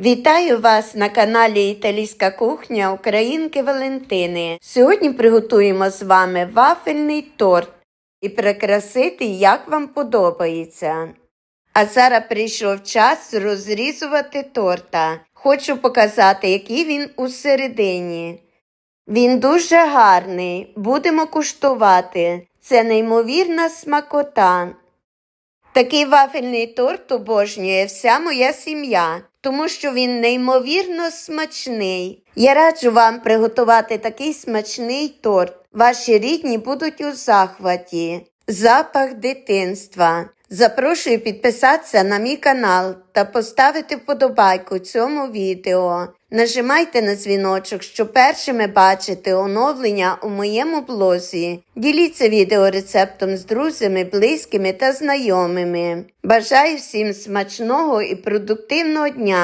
Вітаю вас на каналі Італійська кухня Українки Валентини. Сьогодні приготуємо з вами вафельний торт і прикрасити, як вам подобається. А зараз прийшов час розрізувати торта. Хочу показати, який він усередині. Він дуже гарний. Будемо куштувати. Це неймовірна смакота. Такий вафельний торт обожнює вся моя сім'я, тому що він неймовірно смачний. Я раджу вам приготувати такий смачний торт. Ваші рідні будуть у захваті. Запах дитинства. Запрошую підписатися на мій канал та поставити вподобайку цьому відео. Нажимайте на дзвіночок, щоб першими бачити оновлення у моєму блозі. Діліться відео рецептом з друзями, близькими та знайомими. Бажаю всім смачного і продуктивного дня!